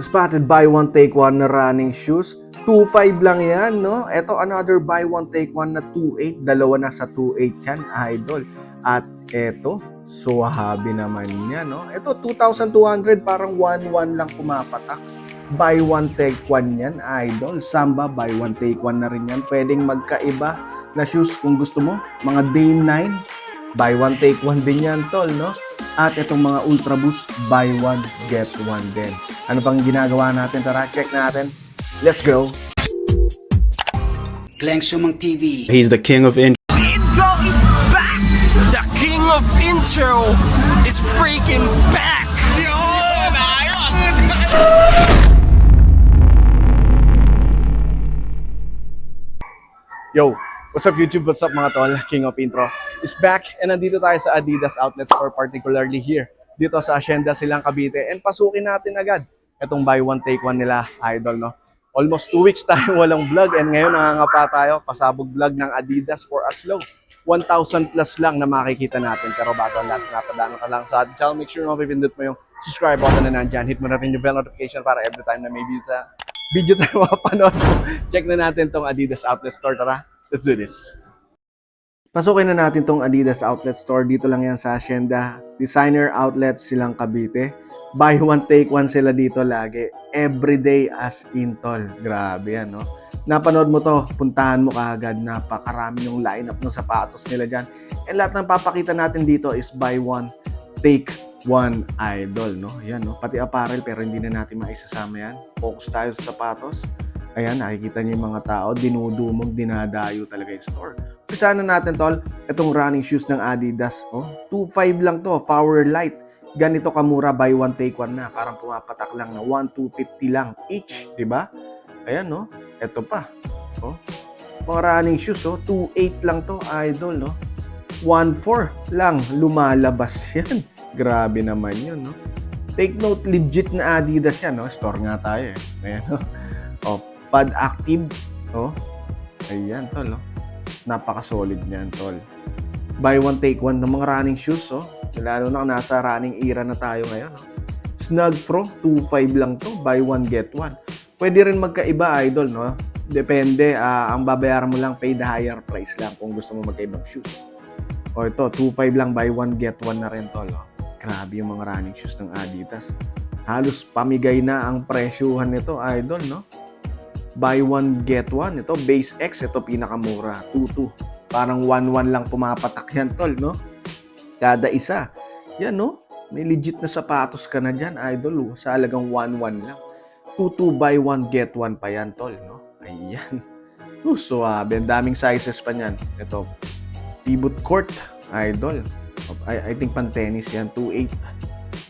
Spotted buy one take one na running shoes. 2.5 lang yan, no? Ito, another buy one take one na 2.8. Dalawa na sa 2.8 yan, idol. At ito, suwahabi naman yan, no? Ito, 2,200, parang 1-1 lang pumapatak. Buy one take one yan, idol. Samba, buy one take one na rin yan. Pwedeng magkaiba na shoes kung gusto mo. Mga Dame 9, buy one take one din yan, tol, no? At itong mga Ultra Boost, buy one, get one din. Ano pang ginagawa natin? Tara, check natin. Let's go. Glenn Sumang TV. He's the king of intro. Intro is back! The king of intro is freaking back! Yo, what's up YouTube? What's up mga tol? King of Intro is back and nandito tayo sa Adidas Outlet Store, particularly here, dito sa Hacienda Silang Cavite. And pasukin natin agad itong buy one take one nila, idol, no? Almost two weeks tayo walang vlog and ngayon nangangapa tayo, pasabog vlog ng Adidas for as low. 1,000 plus lang na makikita natin. Pero bago ang lahat, napadaan ka lang sa ating channel. Make sure mapipindot mo yung subscribe button na nandyan. Hit mo na rin yung bell notification para every time na may video, video tayo mapanood. Check na natin tong Adidas Outlet Store. Tara, let's do this. Pasukin na natin tong Adidas Outlet Store. Dito lang yan sa Hacienda. Designer Outlet silang Cavite. Buy one, take one sila dito lagi. Everyday as in tol. Grabe yan, no? Napanood mo to, puntahan mo kaagad. Napakarami yung lineup ng sapatos nila dyan. And lahat ng papakita natin dito is buy one, take one idol, no? Yan, no? Pati apparel, pero hindi na natin maisasama yan. Focus tayo sa sapatos. Ayan, nakikita niyo yung mga tao, dinudumog, dinadayo talaga yung store. Umpisa na natin, tol, itong running shoes ng Adidas. Oh, 2.5 lang to, Power Light. Ganito kamura, buy one, take one na. Parang pumapatak lang na 1, 250 lang each, di ba? Ayan, no? Ito pa. Oh. Mga running shoes, oh. 2.8 lang to, idol, no? 1.4 lang, lumalabas yan. Grabe naman yun, no? Take note, legit na Adidas yan, no? Store nga tayo, eh. Ayan, no? Oh, Pad Active, oh. Ayan, tol, oh. Napaka-solid niyan, tol. Buy one, take one ng mga running shoes, oh. Lalo na nasa running era na tayo ngayon, oh. Snug Pro, 2.5 lang to. Buy one, get one. Pwede rin magkaiba, idol, no? Depende, ah, ang babayaran mo lang, pay the higher price lang kung gusto mo magkaibang shoes. O ito, 2.5 lang, buy one, get one na rin, tol. oh. Grabe yung mga running shoes ng Adidas. Halos pamigay na ang presyuhan nito, idol, no? Buy one, get one. Ito, base X, ito pinakamura. 2.2. Parang 1.1 lang pumapatak yan, tol, no? Kada isa. Yan, no? May legit na sapatos ka na dyan, idol. oh. Sa halagang 1.1 lang. 2.2 buy one, get one pa yan, tol, no? Ayan. Uh, suwabe. Ang daming sizes pa niyan. Ito, pivot court, idol. I, I think pan tennis yan, 2.8.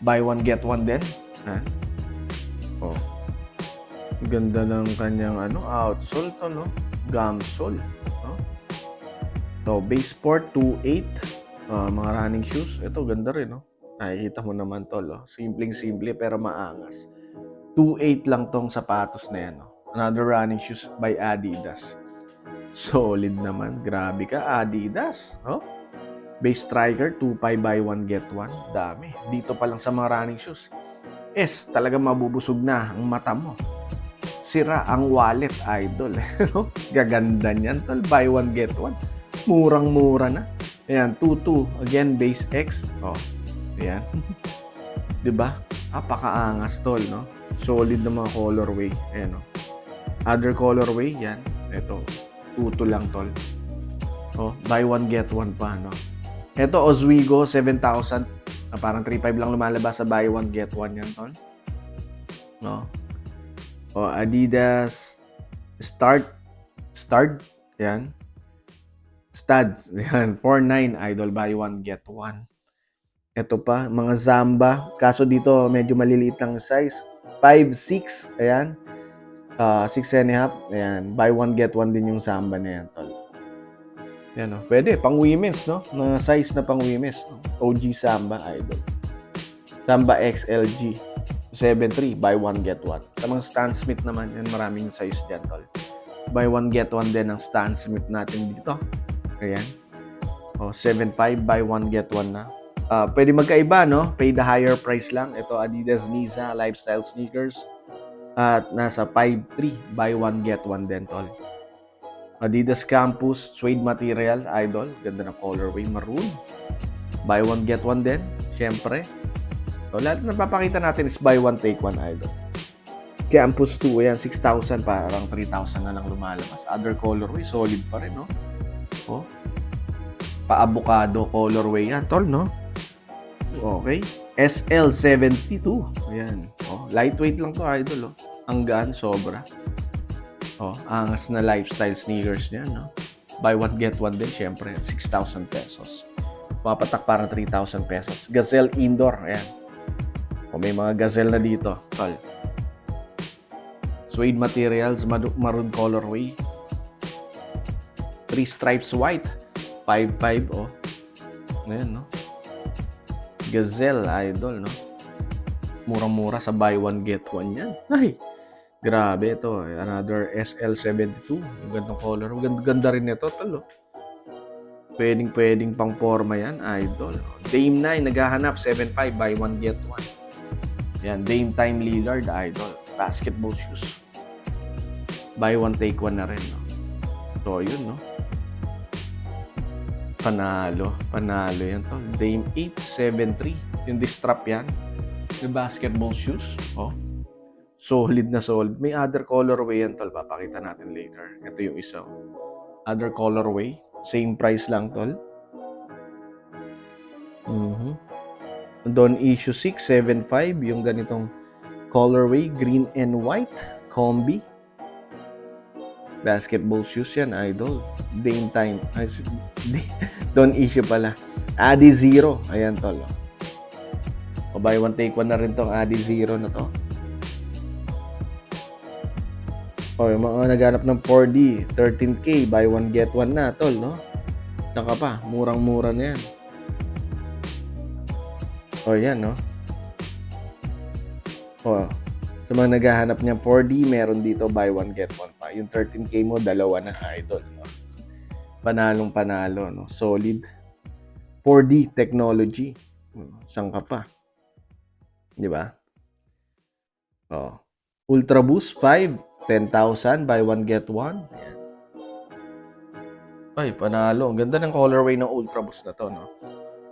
Buy one, get one din. Ha? Oh. Ganda ng kanyang ano, outsole to, no? Gamsole. No? So, base sport, 2.8. Ah, mga running shoes. Ito, ganda rin, no? Nakikita mo naman to, no? Simpleng-simple pero maangas. 2.8 lang tong sapatos na yan, no? Another running shoes by Adidas. Solid naman. Grabe ka, Adidas. Oh? Base striker, 2.5 buy 1 get 1. Dami. Dito pa lang sa mga running shoes. Es, talaga mabubusog na ang mata mo. Sira ang wallet, idol. No? Gaganda niyan, tol. Buy one, get one. Murang-mura na. Ayan, 2.2. Again, base X. Oh, ayan. ba? Apakaangas, tol, no? Solid na mga colorway. Ayan, no? Other colorway, yan. Ito, 2.2 lang, tol. Oh, buy one, get one pa, no? Ito, Oswego, 7,000. Ah, parang 3.5 lang lumalabas sa buy one, get one yan, tol. No? O, Adidas Start Start yan. Studs yan. 4.9 idol buy one get one. Ito pa, mga Zamba. Kaso dito medyo maliliit lang size. 5.6 ayan. Uh, 6 and a half. Ayan. Buy one get one din yung Zamba na yan, tol. Yan, no? Pwede, pang women's, no? Na size na pang women's. OG Samba, idol. Samba XLG. 7.3, buy one, get one. Sa mga Stan Smith naman, yan maraming size dyan, tol. Buy one, get one din ang Stan Smith natin dito. Ayan. O, 7.5, buy one, get one na. Ah, pwede magkaiba, no? Pay the higher price lang. Ito, Adidas Niza Lifestyle Sneakers. At nasa 5.3, buy one, get one din, tol. Adidas Campus, suede material, idol. Ganda ng colorway, maroon. Buy one, get one din, syempre. So, lahat na papakita natin is buy one, take one, idol. Campus 2, ayan, 6,000, parang 3,000 na lang lumalabas. Other colorway, solid pa rin, no? Oh. Pa-avocado colorway yan, tol, no? Okay. SL72. Ayan. Oh, lightweight lang to, idol, oh. Ang gaan, sobra. Oh, angas na lifestyle sneakers niyan, no? Buy one, get one din, syempre. 6,000 pesos. Papatak parang 3,000 pesos. Gazelle Indoor, ayan. O may mga gazelle na dito, tol. Suede materials, maroon colorway. Three stripes white. 5.5, oh. Ayan, no? Gazelle, idol, no? Murang-mura sa buy one, get one yan. Ay, grabe ito. eh. Another SL72. Ang gandang color. Ganda, ganda rin ito, tol, oh. Pwedeng, pwedeng pang forma yan, idol. Dame 9, naghahanap, 7.5, buy one, get one. Yan, Dame Time Lillard, idol. Basketball shoes. Buy one, take one na rin, no? So, yun, no? Panalo. Panalo yan, tol. Dame 873. Yung distrap yan. Yung basketball shoes. Oh. Solid na solid. May other colorway yan, tol. Papakita natin later. Ito yung isa. oh. Other colorway. Same price lang, tol. Mhm. Doon issue 675, yung ganitong colorway, green and white, combi. Basketball shoes yan, idol. Dame time. Don't issue pala. Adi Zero. Ayan, tol. O buy one, take one na rin tong Adi Zero na to. O, yung mga naghanap ng 4D, 13K, buy one, get one na, tol, no? Saka pa, murang-mura na yan. O, yan, no? O, sa mga naghahanap niya 4D, meron dito buy one, get one pa. Yung 13K mo, dalawa na, idol, no? Panalong panalo, no? Solid. 4D technology. Hmm, Saan ka pa? Di ba? Oh. Ultra Boost 5, 10,000, buy one, get one. Ayan. Ay, panalo. Ang ganda ng colorway ng Ultra Boost na to, no?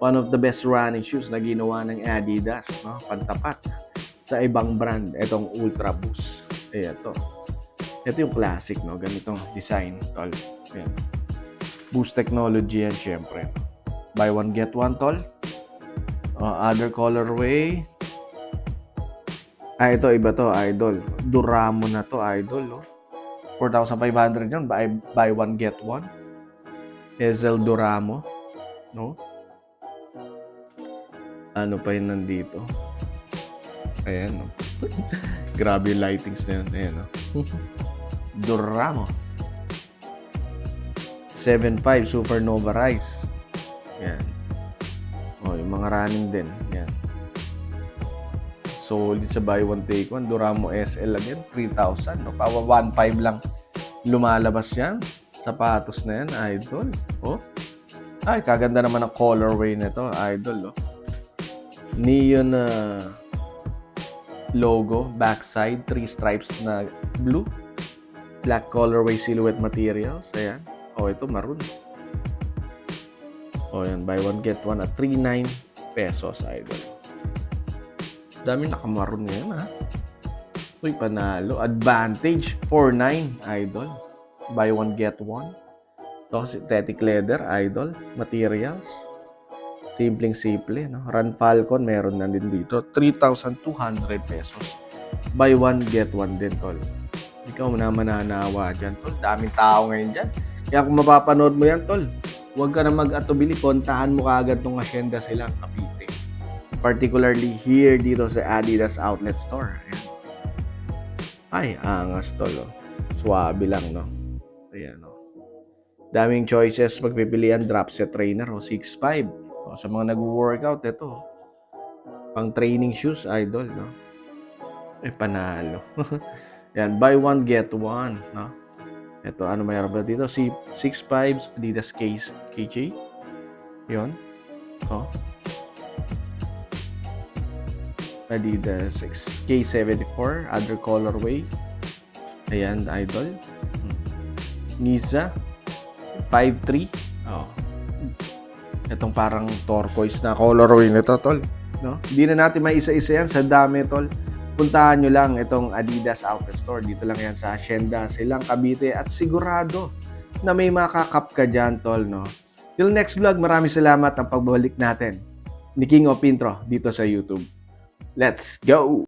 One of the best running shoes na ginawa ng Adidas, no? Pantapat sa ibang brand, itong Ultra Boost. Ayan to. Ito yung classic, no? Ganitong design, tol. Ayan. Boost technology yan, syempre. Buy one, get one, tol. Uh, other colorway. Ah, ito, iba to, idol. Duramo na to, idol, no? 4,500 yun. Buy, buy one, get one. Ezel Duramo. No? Ano pa yun nandito? Ayan, no? Grabe yung lightings na yun. Ayan, no? Duramo. 7.5 Supernova Rise. Yan. Oh, yung mga running din. Yan. Solid sa buy one take one. Duramo SL again. 3,000. No? Pawa 1.5 lang lumalabas yan. Sapatos na yan, idol. Oh. Ay, kaganda naman ang colorway nito, idol. Oh. Neon na logo, backside, three stripes na blue. Black colorway silhouette materials. Ayan. Oh, ito maroon. Oh, yan. Buy one, get one at 39 pesos, idol. Dami nakamaroon ngayon, ha? Uy, panalo. Advantage, 49, idol. Buy one, get one. Ito, synthetic leather, idol. Materials. Simpleng simple, no? Run Falcon, meron na din dito. 3,200 pesos. Buy one, get one din, tol. Ikaw na mananawa dyan, tol. Daming tao ngayon dyan. Kaya kung mapapanood mo yan, tol, huwag ka na mag-atubili. Kontahan mo kaagad tong asyenda silang Cavite. Particularly here dito sa Adidas Outlet Store. Ayan. Ay, angas, tol. Oh. Swabe lang, no? Ayan, no? Daming choices pagpipilian. Drop set trainer, oh, 6'5". Sa mga nag-workout, ito. Pang training shoes, idol, no? Eh, panalo. Yan, buy one, get one, no? Ito, ano mayroon ba dito? Si 6'5", Adidas Case KJ. Yun. Oh. Adidas K74, other colorway. Ayan, idol. Hmm. Niza 53. Oh. Itong parang turquoise na colorway nito, tol. No? Hindi na natin maisa-isa yan sa dami, tol. Puntahan nyo lang itong Adidas Outlet Store. Dito lang yan sa Hacienda, Silang Cavite. At sigurado na may makakap ka dyan, tol, no? Till next vlog, maraming salamat ang pagbabalik natin ni King of Intro dito sa YouTube. Let's go!